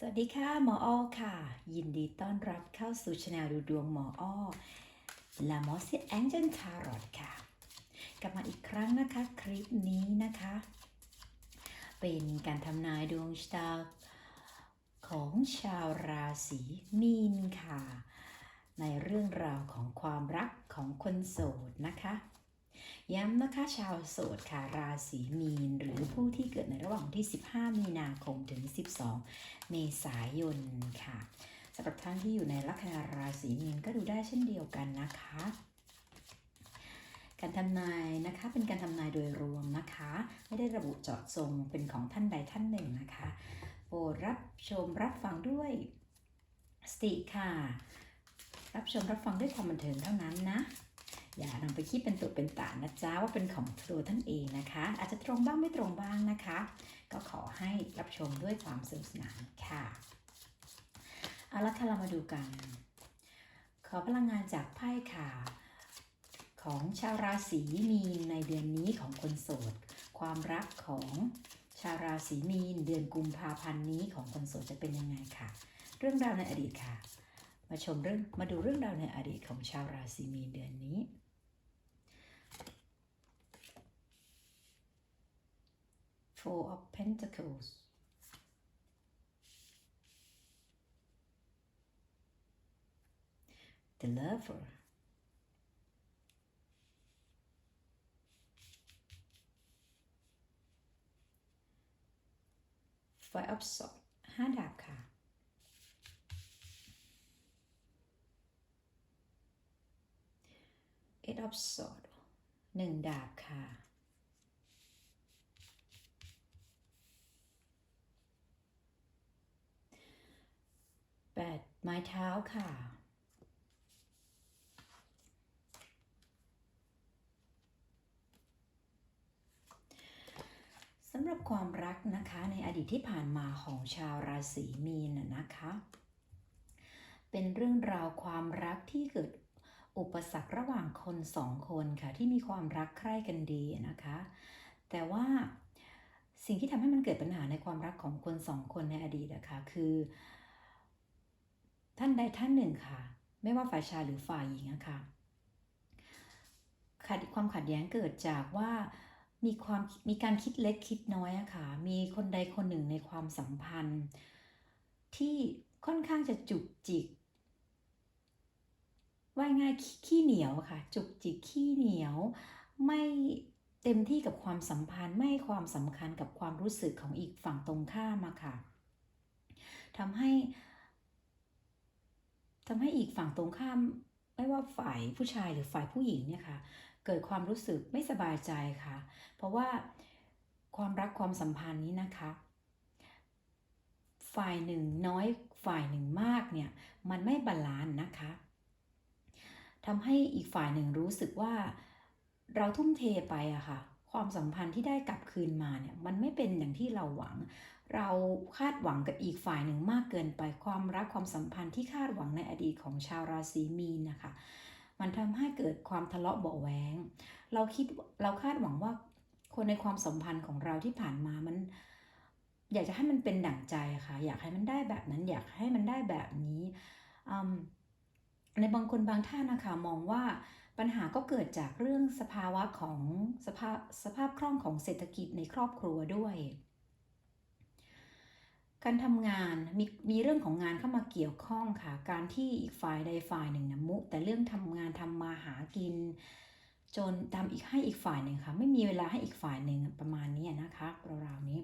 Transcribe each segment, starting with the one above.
สวัสดีค่ะหมออ้อค่ะ ยินดีต้อนรับเข้าสู่ช anel ดูดวงหมออ้อ La m o s i Angel Tarot ค่ะ กลับมาอีกครั้งนะคะ คลิปนี้นะคะ เป็นการทำนายดวงชะตาของชาวราศีมีนค่ะ ในเรื่องราวของความรักของคนโสดนะคะ ย้ำนะคะชาวโสดค่ะราศีมีน หรือผู้ที่เกิดในระหว่างที่ 15 มีนาคมถึง 12 เมษายนค่ะสำหรับท่านที่อยู่ในลัคนาราศีมีนก็ดูได้เช่นเดียวกันนะคะ การทำนายนะคะเป็นการทำนายโดยรวมนะคะ ไม่ได้ระบุเจาะจงเป็นของท่านใดท่านหนึ่งนะคะ โปรดรับชมรับฟังด้วยสติค่ะ รับชมรับฟังด้วยความบันเทิงเท่านั้นนะ อย่านำไปคิดเป็นตุเป็นตานะจ๊ะว่าเป็นของตัวท่านเองนะคะ อาจจะตรงบ้างไม่ตรงบ้างนะคะ ก็ขอให้รับชมด้วยความสนุกสนานค่ะเอาละค่ะเรามาดูกัน ขอพลังงานจากไพ่ค่ะของชาวราศีมีนในเดือนนี้ของคนโสด ความรักของชาวราศีมีนเดือนกุมภาพันธ์นี้ของคนโสดจะเป็นยังไงค่ะ เรื่องราวในอดีตค่ะ มาชมเรื่องมาดูเรื่องราวในอดีตของชาวราศีมีนเดือนนี้ Four of Pentacles. The Lover. Five of Swords ห้าดาบค่ะ Eight of Swords หนึ่งดาบค่ะ ไม้เท้าค่ะ สำหรับความรักนะคะในอดีตที่ผ่านมาของชาวราศีมีนน่ะนะคะ เป็นเรื่องราวความรักที่เกิดอุปสรรคระหว่างคนสองคนค่ะ ที่มีความรักใคร่กันดีนะคะ แต่ว่าสิ่งที่ทำให้มันเกิดปัญหาในความรักของคนสองคนในอดีตนะคะคือ ท่านใดท่านหนึ่งค่ะ ไม่ว่าฝ่ายชายหรือฝ่ายหญิงนะคะขัดความขัดแย้งเกิดจากว่ามีความมีการคิดเล็กคิดน้อยอะค่ะ มีคนใดคนหนึ่งในความสัมพันธ์ ที่ค่อนข้างจะจุกจิกว่าง่ายขี้เหนียวค่ะ จุกจิกขี้เหนียว ไม่เต็มที่กับความสัมพันธ์ไม่ให้ความสำคัญกับความรู้สึกของอีกฝั่งตรงข้ามอะค่ะทำให้ ทำให้อีกฝั่งตรงข้าม ไม่ว่าฝ่ายผู้ชายหรือฝ่ายผู้หญิงเนี่ยค่ะเกิดความรู้สึกไม่สบายใจค่ะ เพราะว่าความรักความสัมพันธ์นี้นะคะ ฝ่ายหนึ่งน้อยฝ่ายหนึ่งมากเนี่ยมันไม่บาลานซ์นะคะทำให้อีกฝ่ายหนึ่งรู้สึกว่าเราทุ่มเทไปอะค่ะความสัมพันธ์ที่ได้กลับคืนมาเนี่ยมันไม่เป็นอย่างที่เราหวัง เราคาดหวังกับอีกฝ่ายหนึ่งมากเกินไปความรักความสัมพันธ์ที่คาดหวังในอดีตของชาวราศีมีนนะคะ มันทำให้เกิดความทะเลาะเบาะแวงเราคิดเราคาดหวังว่าคนในความสัมพันธ์ของเราที่ผ่านมามัน อยากจะให้มันเป็นดั่งใจค่ะ อยากให้มันได้แบบนั้น อยากให้มันได้แบบนี้ในบางคนบางท่านนะคะมองว่าปัญหาก็เกิดจากเรื่องสภาวะของสภาพสภาพคล่องของเศรษฐกิจในครอบครัวด้วย การทำงานมีมีเรื่องของงานเข้ามาเกี่ยวข้องค่ะ การที่อีกฝ่ายใดฝ่ายหนึ่งนะมุ แต่เรื่องทำงานทำมาหากิน จนทำอีกให้อีกฝ่ายหนึ่งค่ะ ไม่มีเวลาให้อีกฝ่ายหนึ่งประมาณนี้นะคะราวๆนี้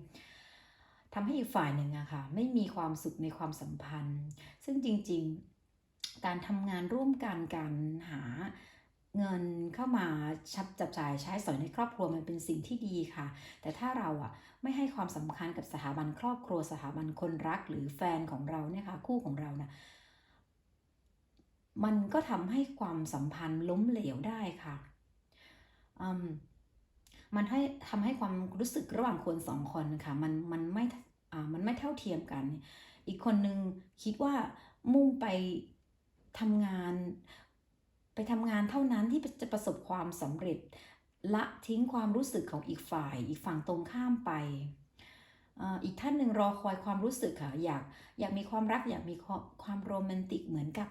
ทำให้อีกฝ่ายหนึ่งอะค่ะไม่มีความสุขในความสัมพันธ์ ซึ่งจริงๆ การทำงานร่วมกันการหาเงินเข้ามาชับจับจ่ายใช้สอยในครอบครัวมันเป็นสิ่งที่ดีค่ะ แต่ถ้าเราอะ ไม่ให้ความสำคัญกับสถาบันครอบครัวสถาบันคนรักหรือแฟนของเราเนี่ยค่ะคู่ของเรานะมันก็ทำให้ความสัมพันธ์ล้มเหลวได้ค่ะมันให้ทำให้ความรู้สึกระหว่างคนสองคนค่ะมันมันไม่อ่ามันไม่เท่าเทียมกัน อีกคนนึงคิดว่ามุ่งไปทำงาน ไปทำงานเท่านั้นที่จะประสบความสำเร็จ ละทิ้งความรู้สึกของอีกฝ่าย อีกฝั่งตรงข้ามไป อีกท่านหนึ่งรอคอยความรู้สึกค่ะ อยากอยากมีความรักอยากมีความโรแมนติกเหมือนกับ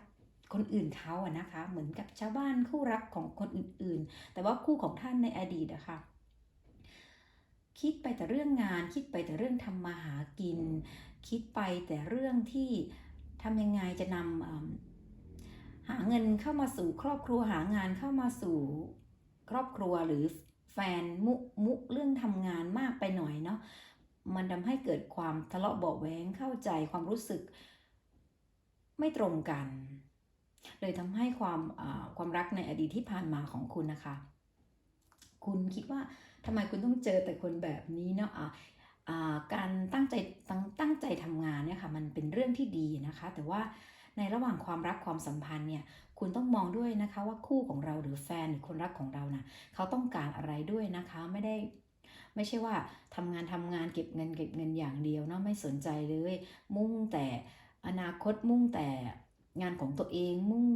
คนอื่นเขาอะนะคะ เหมือนกับชาวบ้านคู่รักของคนอื่นๆ แต่ว่าคู่ของท่านในอดีตอะค่ะคิดไปแต่เรื่องงาน คิดไปแต่เรื่องทำมาหากิน คิดไปแต่เรื่องที่ทำยังไงจะนำหาเงินเข้ามาสู่ครอบครัวหางานเข้ามาสู่ ครอบครัวหรือแฟนมุมุเรื่องทำงานมากไปหน่อยเนาะมันทำให้เกิดความทะเลาะเบาะแว้งเข้าใจความรู้สึกไม่ตรงกัน เลยทำให้ความความรักในอดีตที่ผ่านมาของคุณนะคะ คุณคิดว่าทำไมคุณต้องเจอแต่คนแบบนี้เนาะอะการตั้งใจตั้งตั้งใจทำงานเนี่ยค่ะมันเป็นเรื่องที่ดีนะคะ แต่ว่า ในระหว่างความรักความสัมพันธ์เนี่ยคุณต้องมองด้วยนะคะว่าคู่ของเราหรือแฟนหรือคนรักของเรานะ่ะเขาต้องการอะไรด้วยนะคะไม่ได้ไม่ใช่ว่าทำงานทำงานเก็บเงินเก็บเงินอย่างเดียวเนาะไม่สนใจเลย มุ่งแต่อนาคตมุ่งแต่งานของตัวเองมุ่ง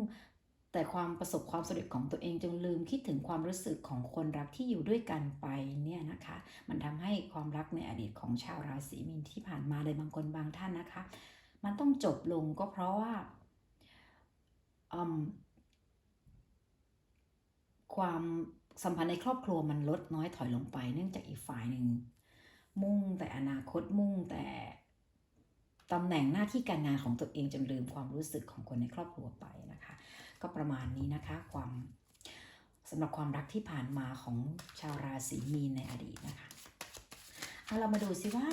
แต่ความประสบความสำเร็จของตัวเองจนลืมคิดถึงความรู้สึกของคนรักที่อยู่ด้วยกันไปเนี่ยนะคะ มันทำให้ความรักในอดีตของชาวราศีมีนที่ผ่านมาเลยบางคนบางท่านนะคะ มันต้องจบลงก็เพราะว่าความสัมพันธ์ในครอบครัวมันลดน้อยถอยลงไป เนื่องจากอีกฝ่ายหนึ่งมุ่งแต่อนาคตมุ่งแต่ตำแหน่งหน้าที่การงานของตัวเองจนลืมความรู้สึกของคนในครอบครัวไปนะคะ ก็ประมาณนี้นะคะความสำหรับความรักที่ผ่านมาของชาวราศีมีนในอดีตนะคะเอาเรามาดูซิว่า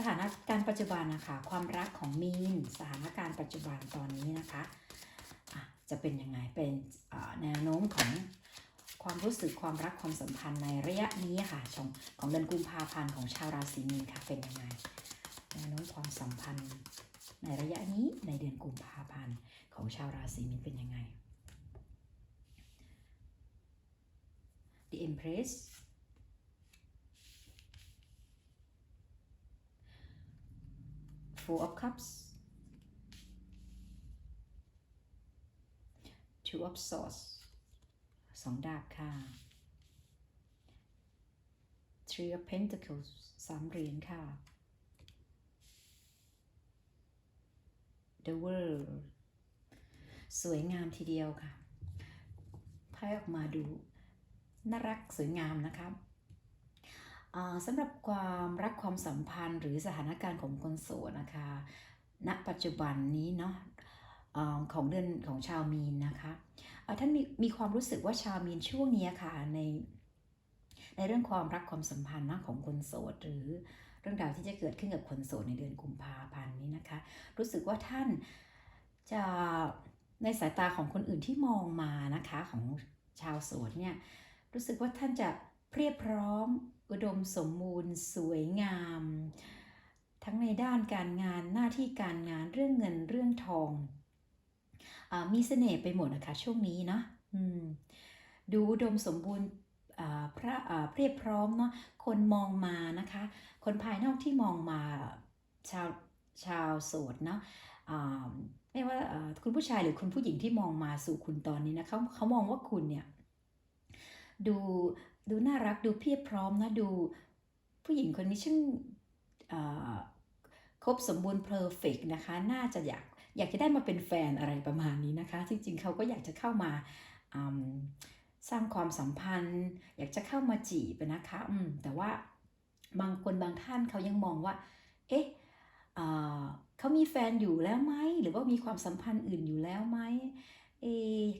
สถานการณ์ปัจจุบันนะคะ ความรักของมีน สถานการณ์ปัจจุบันตอนนี้นะคะะจะเป็นยังไง เป็นแนวโน้มของความรู้สึกความรักความสัมพันธ์ในระยะนี้ค่ะของของเดือนกุมภาพันธ์ของชาวราศีมีนค่ะเป็นยังไงแนวโน้มความสัมพันธ์ในระยะนี้ในเดือนกุมภาพันธ์ของชาวราศีมีนเป็นยังไง The Empress Four of Cups Two of Swords สองดาบค่ะ Three of Pentacles สามเหรียญค่ะ The World สวยงามทีเดียวค่ะไพ่ออกมาดู น่ารักสวยงามนะครับ สำหรับความรักความสัมพันธ์หรือสถานการณ์ของคนโสดนะคะ ณ ปัจจุบันนี้เนาะอาของเดือนของชาวมีนนะคะท่านมีมีความรู้สึกว่าชาวมีนช่วงนี้ค่ะในในเรื่องความรักความสัมพันธ์นะของคนโสดหรือเรื่องราวที่จะเกิดขึ้นกับคนโสดในเดือนกุมภาพันธ์นี้นะคะ รู้สึกว่าท่านจะในสายตาของคนอื่นที่มองมานะคะของชาวโสดเนี่ยรู้สึกว่าท่านจะ เพียบพร้อม อุดมสมบูรณ์ สวยงาม ทั้งในด้านการงานหน้าที่การงานเรื่องเงินเรื่องทองอมีเสน่ห์ไปหมดนะคะช่วงนี้เนาะดูอุดมสมบูรณ์พระเพียบพร้อมเนาะคนมองมานะคะ คนภายนอกที่มองมาชาวชาวโสดเนาะไม่ว่าคุณผู้ชายหรือคุณผู้หญิงที่มองมาสู่คุณตอนนี้นะเขาเขามองว่าคุณเนี่ยดู ดูน่ารักดูเพียบพร้อมนะดู ผู้หญิงคนนี้ช่างครบสมบูรณ์เพอร์เฟกนะคะ น่าจะอยากอยากจะได้มาเป็นแฟนอะไรประมาณนี้นะคะ จริงๆเขาก็อยากจะเข้ามาสร้างความสัมพันธ์ อยากจะเข้ามาจีบนะคะอืมแต่ว่าบางคนบางท่านเขายังมองว่า เอ๊ะอ่าเขามีแฟนอยู่แล้วไหมหรือว่ามีความสัมพันธ์อื่นอยู่แล้วไหม เอ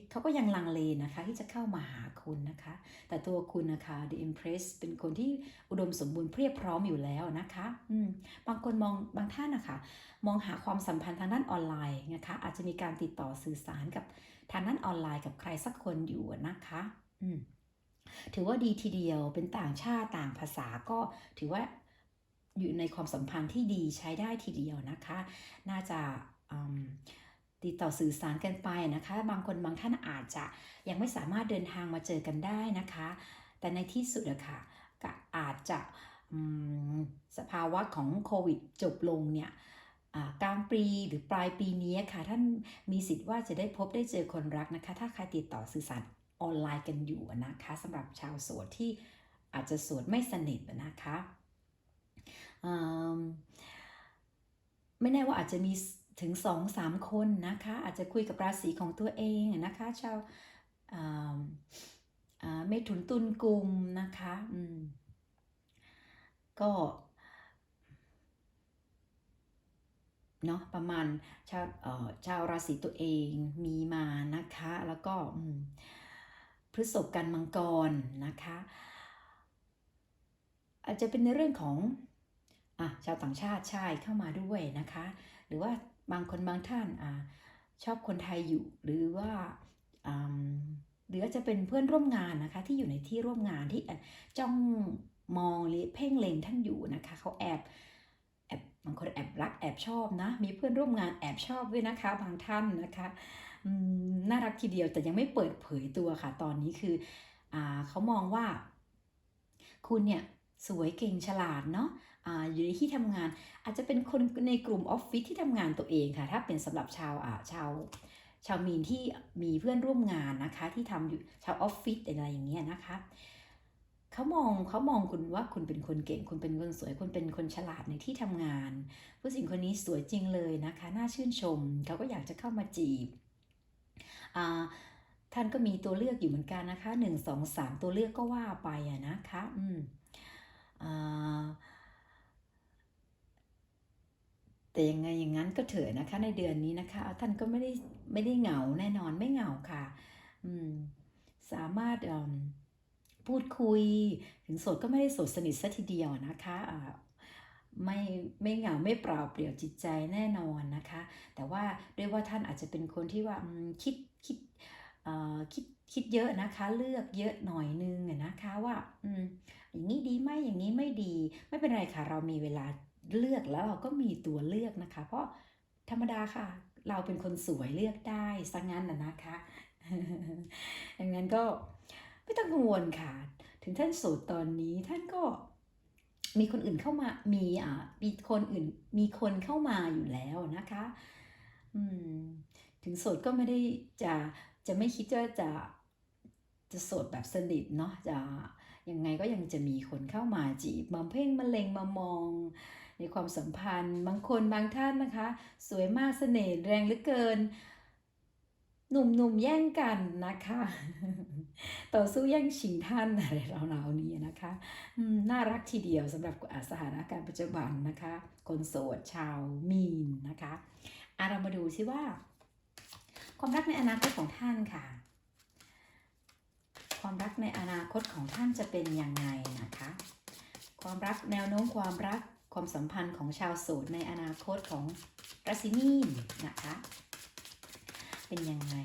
เขาก็ยังลังเลนะคะที่จะเข้ามาหาคุณนะคะ แต่ตัวคุณนะคะ The Empress เป็นคนที่อุดมสมบูรณ์เพียบพร้อมอยู่แล้วนะคะอืมบางคนมองบางท่านนะคะ มองหาความสัมพันธ์ทางด้านออนไลน์นะคะ อาจจะมีการติดต่อสื่อสารกับทางด้านออนไลน์กับใครสักคนอยู่นะคะอืมถือว่าดีทีเดียวเป็นต่างชาติต่างภาษาก็ถือว่าอยู่ในความสัมพันธ์ที่ดีใช้ได้ทีเดียวนะคะ น่าจะอืม ติดต่อสื่อสารกันไปนะคะ บางคนบางท่านอาจจะยังไม่สามารถเดินทางมาเจอกันได้นะคะ แต่ในที่สุดอะค่ะก็อาจจะสภาวะของโควิดจบลงเนี่ยกลางปีหรือปลายปีนี้ค่ะ ท่านมีสิทธิ์ว่าจะได้พบได้เจอคนรักนะคะ ถ้าใครติดต่อสื่อสารออนไลน์กันอยู่นะคะสำหรับชาวโสดที่อาจจะโสดไม่สนิทนะคะไม่แน่ว่าอาจจะมี ถึงสองสามคนนะคะ อาจจะคุยกับราศีของตัวเองนะคะ ชาวอ่าเมถุนตุลกุมนะคะอืมก็เนาะประมาณชาวเอ่อชาวราศีตัวเองมีมานะคะ แล้วก็อืมพฤษภกันมังกรนะคะ อาจจะเป็นในเรื่องของอะชาวต่างชาติใช่เข้ามาด้วยนะคะ หรือว่า บางคนบางท่านอชอบคนไทยอยู่ หรือว่าหรืออาจะเป็นเพื่อนร่วมงานนะคะที่อยู่ในที่ร่วมงานที่จ้องมองหรือเพ่งเล็งท่านอยู่นะคะเขาแอบแอบบางคนแอบรักแอบชอบนะมีเพื่อนร่วมงานแอบชอบด้วยนะคะ บางท่านนะคะน่ารักทีเดียวแต่ยังไม่เปิดเผยตัวค่ะ ตอนนี้คืออเขามองว่า คุณเนี่ยสวยเก่งฉลาดเนาะ อยู่ในที่ทำงาน อาจจะเป็นคนในกลุ่มออฟฟิศที่ทำงานตัวเองค่ะ ถ้าเป็นสำหรับชาวอ่าชาวชาวมีนที่มีเพื่อนร่วมงานนะคะ ที่ทำอยู่ชาวออฟฟิศอะไรอย่างเงี้ยนะคะเขามองเขามองคุณว่าคุณเป็นคนเก่ง คุณเป็นคนสวย คุณเป็นคนฉลาดในที่ทำงาน ผู้สิงคนนี้สวยจริงเลยนะคะ น่าชื่นชม เขาก็อยากจะเข้ามาจีบท่านก็มีตัวเลือกอยู่เหมือนกันนะคะหนึ่งสองสามตัวเลือกก็ว่าไปอะนะคะ อืมอ่า แต่ยังไงอย่างนั้นก็เถอะนะคะ ในเดือนนี้นะคะ ท่านก็ไม่ได้ไม่ได้เหงาแน่นอนไม่เหงาค่ะ อืมสามารถพูดคุย ถึงโสดก็ไม่ได้โสดสนิทซะทีเดียวนะคะไม่ไม่เหงาไม่เปล่าเปลี่ยวจิตใจแน่นอนนะคะ แต่ว่าด้วยว่าท่านอาจจะเป็นคนที่ว่าคิดคิดคิดคิดเยอะนะคะ เลือกเยอะหน่อยนึงนะคะว่าอืมอย่างนี้ดีไหมอย่างนี้ไม่ดีไม่เป็นไรค่ะเรามีเวลา เลือกแล้วเราก็มีตัวเลือกนะคะ เพราะธรรมดาค่ะ เราเป็นคนสวยเลือกได้ซะงั้นนะนะคะดังนั้นก็ไม่ต้องกังวลค่ะ ถึงท่านโสดตอนนี้ท่านก็มีคนอื่นเข้ามา มีอ่ามีคนอื่น มีคนเข้ามาอยู่แล้วนะคะ อืม ถึงโสดก็ไม่ได้จะ จะไม่คิดว่าจะ จะโสดแบบสนิทเนาะ จะยังไงก็ยังจะมีคนเข้ามาจีบ มาเพ่งมาเล็งมามอง ในความสัมพันธ์ บางคนบางท่านนะคะ สวยมากเสน่ห์แรงเหลือเกิน หนุ่มๆแย่งกันนะคะ ต่อสู้แย่งชิงท่านอะไรเราวๆนี้นะคะน่ารักทีเดียวสำหรับอสถานการณ์ปัจจุบันนะคะ คนโสดชาวมีนนะคะอาเรามาดูซิว่า ความรักในอนาคตของท่านค่ะ ความรักในอนาคตของท่านจะเป็นยังไงนะคะ ความรักแนวโน้มความรัก ความสัมพันธ์ของชาวโสดในอนาคตของราศีมีนนะคะ เป็นยังไง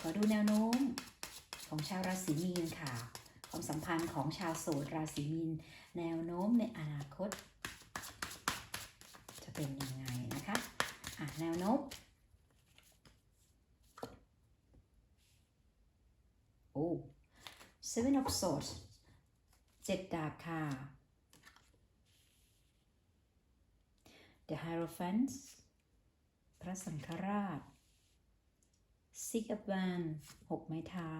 ขอดูแนวโน้มของชาวราศีมีนค่ะ ความสัมพันธ์ของชาวโสดราศีมีน แนวโน้มในอนาคต จะเป็นยังไงนะคะอะแนวโน้มโอ้ seven of swords เจ็ดดาบค่ะ The Hierophant พระสังฆราช Six of Wands หกไม้เท้า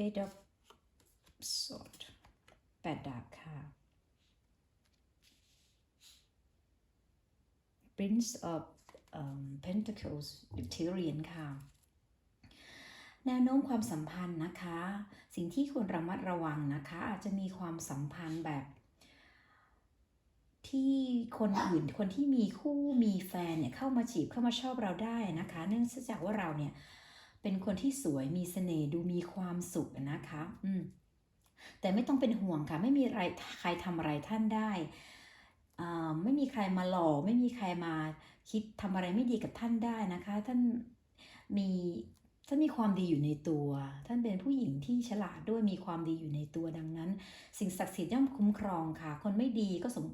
Eight of Swords แปดดาบค่ะ Prince of um, Pentacles หรือ Tyrion ค่ะแนวโน้มความสัมพันธ์นะคะ สิ่งที่ควรระมัดระวังนะคะ อาจจะมีความสัมพันธ์แบบ ที่คนอื่นคนที่มีคู่มีแฟนเนี่ยเข้ามาจีบเข้ามาชอบเราได้นะคะ เนื่องจากว่าเราเนี่ยเป็นคนที่สวยมีเสน่ห์ดูมีความสุขนะคะ อืมแต่ไม่ต้องเป็นห่วงค่ะ ไม่มีอะไรใครทำอะไรท่านได้ไม่มีใครมาหลอกไม่มีใครมาคิดทำอะไรไม่ดีกับท่านได้นะคะ ท่านมีท่านมีความดีอยู่ในตัว ท่านเป็นผู้หญิงที่ฉลาดด้วยมีความดีอยู่ในตัวดังนั้น สิ่งศักดิ์สิทธิ์ย่อมคุ้มครองค่ะ คนไม่ดีก็สม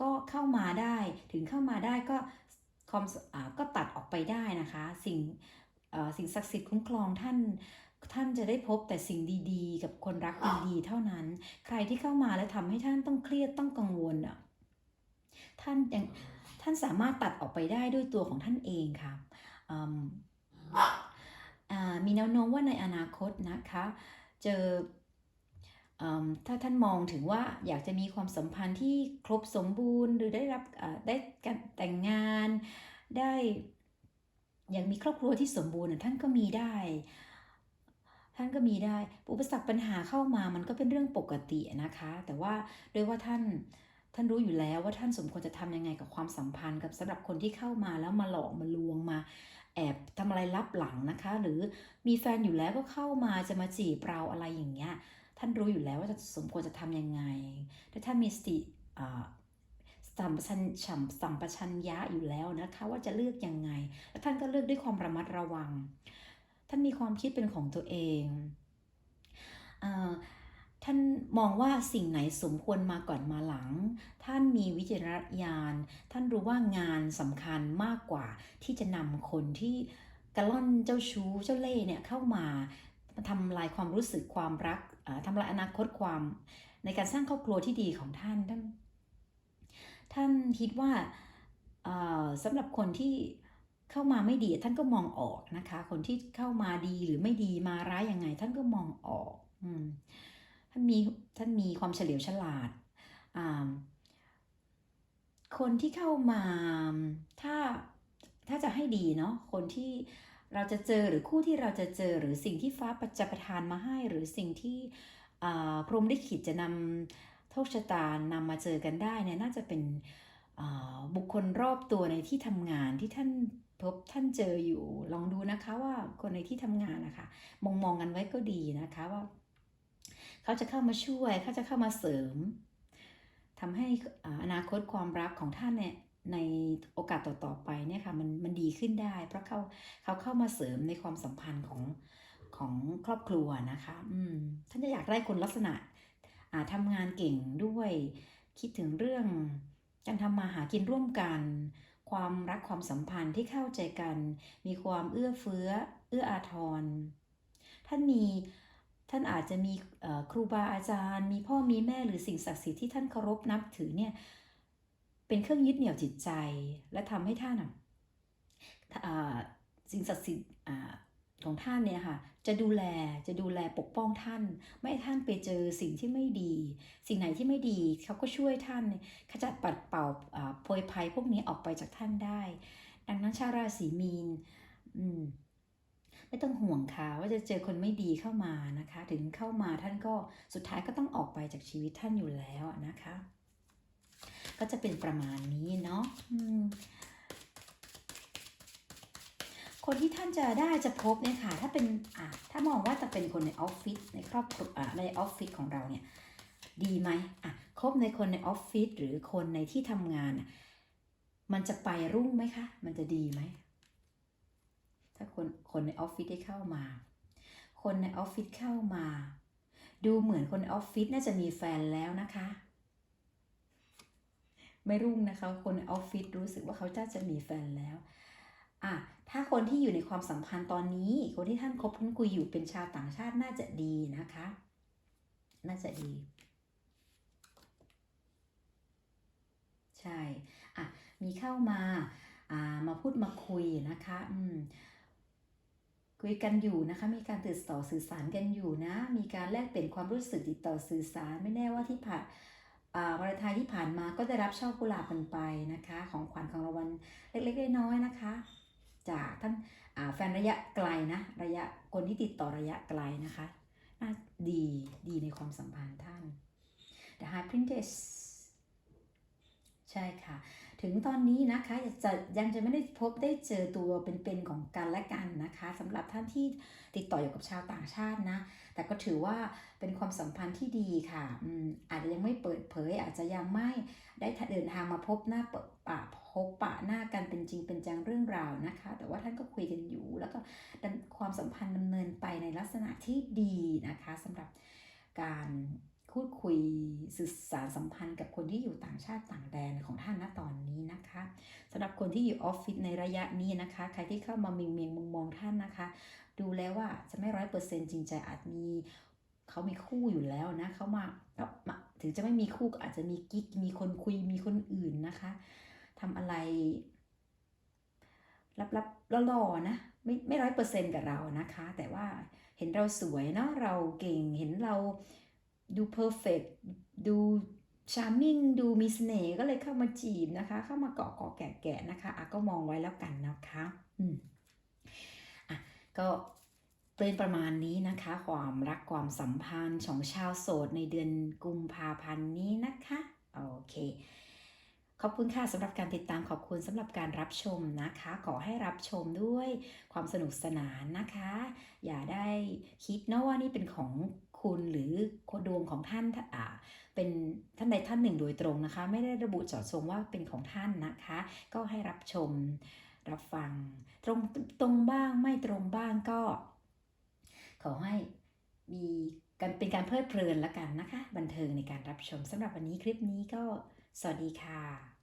ก็เข้ามาได้ถึงเข้ามาได้ก็ความอ่าก็ตัดออกไปได้นะคะ สิ่งอ่อสิ่งศักดิ์สิทธิ์คุ้มครองท่านท่านจะได้พบแต่สิ่งดีๆ กับคนรักดีๆเท่านั้น ใครที่เข้ามาแล้วทำให้ท่านต้องเครียดต้องกังวลอะท่านยังท่านสามารถตัดออกไปได้ด้วยตัวของท่านเองค่ะอ่ามีแนวโน้มว่าในอนาคตนะคะ เจอ ถ้าท่านมองถึงว่าอยากจะมีความสัมพันธ์ที่ครบสมบูรณ์ หรือได้รับได้การแต่งงานได้อย่ากมีครอบครัวที่สมบูรณ์ท่านก็มีได้ ท่านก็มีได้ อุปสรรคปัญหาเข้ามามันก็เป็นเรื่องปกตินะคะ แต่ว่าด้วยว่าท่านท่านรู้อยู่แล้วว่าท่านสมควรจะทำยังไงกับความสัมพันธ์กับสำหรับคนที่เข้ามาแล้วมาหลอกมาลวงมา แอบทำอะไรลับหลังนะคะ หรือมีแฟนอยู่แล้วก็เข้ามาจะมาจีบเราอะไรอย่างเงี้ย ท่านรู้อยู่แล้วว่าจะสมควรจะทำยังไงถ้าท่านมีสติสัมปชัญฉัมสัมปชัญญะอยู่แล้วนะคะ ว่าจะเลือกยังไง แล้วท่านก็เลือกด้วยความระมัดระวัง ท่านมีความคิดเป็นของตัวเองอท่านมองว่าสิ่งไหนสมควรมาก่อนมาหลัง ท่านมีวิจารณญาณ ท่านรู้ว่างานสำคัญมากกว่าที่จะนำคนที่กระล่อนเจ้าชู้เจ้าเล่ห์เนี่ยเข้ามาทำลายความรู้สึกความรัก ทำลายอนาคตความในการสร้างครอบครัวที่ดีของท่านท่าน ท่านคิดว่าสำหรับคนที่เข้ามาไม่ดี ท่านก็มองออกนะคะ คนที่เข้ามาดีหรือไม่ดีมาร้ายยังไง ท่านก็มองออกอท่านมีท่านมีความเฉลียวฉลาด คนที่เข้ามาถ้าถ้าจะให้ดีเนาะคนที่ เราจะเจอหรือคู่ที่เราจะเจอหรือสิ่งที่ฟ้าจะประทานมาให้ หรือสิ่งที่พรหมลิขิตจะนำโชคชะตานำมาเจอกันได้เนี่ยน่าจะเป็นบุคคลรอบตัวในที่ทำงานที่ท่านพบท่านเจออยู่ ลองดูนะคะว่าคนในที่ทำงานนะคะ มองมองกันไว้ก็ดีนะคะว่า เขาจะเข้ามาช่วยเขาจะเข้ามาเสริมทำให้อนาคตความรักของท่านเนี่ย ในโอกาสต่อๆไปเนี่ยค่ะมันมันดีขึ้นได้ เพราะเขาเขาเข้ามาเสริมในความสัมพันธ์ของของครอบครัวนะคะอืมท่านจะอยากได้คนลักษณะอ่าทำงานเก่งด้วย คิดถึงเรื่องการทำมาหากินร่วมกัน ความรักความสัมพันธ์ที่เข้าใจกัน มีความเอื้อเฟื้อ เอื้ออาทร ท่านมีท่านอาจจะมีครูบาอาจารย์ มีพ่อมีแม่หรือสิ่งศักดิ์สิทธิ์ที่ท่านเคารพนับถือเนี่ย เป็นเครื่องยึดเหนี่ยวจิตใจและทำให้ท่านสิ่งศักดิ์สิทธิ์ของท่านเนี่ยค่ะจะดูแลจะดูแลปกป้องท่าน ไม่ให้ท่านไปเจอสิ่งที่ไม่ดี สิ่งไหนที่ไม่ดีเขาก็ช่วยท่านขจัดปัดเป่าโพยภัยพวกนี้ออกไปจากท่านได้ ดังนั้นชาวราศีมีนไม่ต้องห่วงค่ะว่าจะเจอคนไม่ดีเข้ามานะคะ ถึงเข้ามาท่านก็สุดท้ายก็ต้องออกไปจากชีวิตท่านอยู่แล้วนะคะ ก็จะเป็นประมาณนี้เนาะคนที่ท่านจะได้จะพบเนี่ยค่ะ ถ้าเป็นถ้ามองว่าจะเป็นคนในออฟฟิศในครอบครัวในออฟฟิศของเราเนี่ยดีไหมอะคบในคนในออฟฟิศหรือคนในที่ทำงาน มันจะไปรุ่งไหมคะ มันจะดีไหม ถ้าคนคนในออฟฟิศได้เข้ามา คนในออฟฟิศเข้ามา ดูเหมือนคนในออฟฟิศน่าจะมีแฟนแล้วนะคะ ไม่รุ่งนะคะ คนในออฟฟิศรู้สึกว่าเขาจะจะมีแฟนแล้วอะถ้าคนที่อยู่ในความสัมพันธ์ตอนนี้ คนที่ท่านคบคุ้นคุยอยู่เป็นชาวต่างชาติน่าจะดีนะคะ น่าจะดี ใช่อะมีเข้ามาอ่ามาพูดมาคุยนะคะอืมคุยกันอยู่นะคะ มีการติดต่อสื่อสารกันอยู่นะ มีการแลกเปลี่ยนความรู้สึกติดต่อสื่อสาร ไม่แน่ว่าที่ผ่าน วาเลนไทยที่ผ่านมาก็ได้รับช่อกุหลาบกันไปนะคะ ของขวัญของรางวัลเล็กๆน้อยๆนะคะ จากท่านาแฟนระยะไกลนะระยะคนที่ติดต่อระยะไกลนะคะน่าดีดีในความสัมพันธ์ท่าน The High Princess ใช่ค่ะ ถึงตอนนี้นะคะจะยังจะไม่ได้พบได้เจอตัวเป็นๆของกันและกันนะคะสำหรับท่านที่ติดต่ออยู่กับชาวต่างชาตินะ แต่ก็ถือว่าเป็นความสัมพันธ์ที่ดีค่ะอืมอาจจะยังไม่เปิดเผย อาจจะยังไม่ได้เดินทางมาพบหน้าเปิดปะพบปะหน้ากันเป็นจริงเป็นจังเรื่องราวนะคะ แต่ว่าท่านก็คุยกันอยู่แล้วก็ความสัมพันธ์ดำเนินไปในลักษณะที่ดีนะคะสำหรับการพูดคุยสื่อสารสัมพันธ์กับคนที่อยู่ต่างชาติต่างแดนของท่านณตอน นะคะสำหรับคนที่อยู่ออฟฟิศในระยะนี้นะคะ ใครที่เข้ามาเมียงเมียงมองมองท่านนะคะ ดูแล้วว่าจะไม่ร้อยเปอร์เซ็นต์จริงใจอาจมีเขามีคู่อยู่แล้วนะเขามามาถึงจะไม่มีคู่อาจจะมีกิ๊กมีคนคุยมีคนอื่นนะคะทำอะไรลับๆล่อๆนะไม่ไม่ร้อยเปอร์เซ็นต์กับเรานะคะ แต่ว่าเห็นเราสวยเนาะเราเก่งเห็นเราดูเพอร์เฟกดู ชาร์มิ่งดูมีเสน่ห์ก็เลยเข้ามาจีบนะคะ เข้ามาเกาะเกาะแกะแกะนะคะอะก็มองไว้แล้วกันนะคะอืมอะก็เป็นประมาณนี้นะคะ ความรักความสัมพันธ์ของชาวโสดในเดือนกุมภาพันธ์นี้นะคะโอเคขอบคุณค่ะสำหรับการติดตามขอบคุณสำหรับการรับชมนะคะ ขอให้รับชมด้วยความสนุกสนานนะคะ อย่าได้คิดนะว่านี่เป็นของ คุณหรือดวงของท่านอ่าเป็นท่านใดท่านหนึ่งโดยตรงนะคะ ไม่ได้ระบุเจาะจงว่าเป็นของท่านนะคะ ก็ให้รับชมรับฟัง ตรงตรงบ้างไม่ตรงบ้างก็ ขอให้มีการเป็นการเพลิดเพลินละกันนะคะ บันเทิงในการรับชมสำหรับวันนี้คลิปนี้ก็สวัสดีค่ะ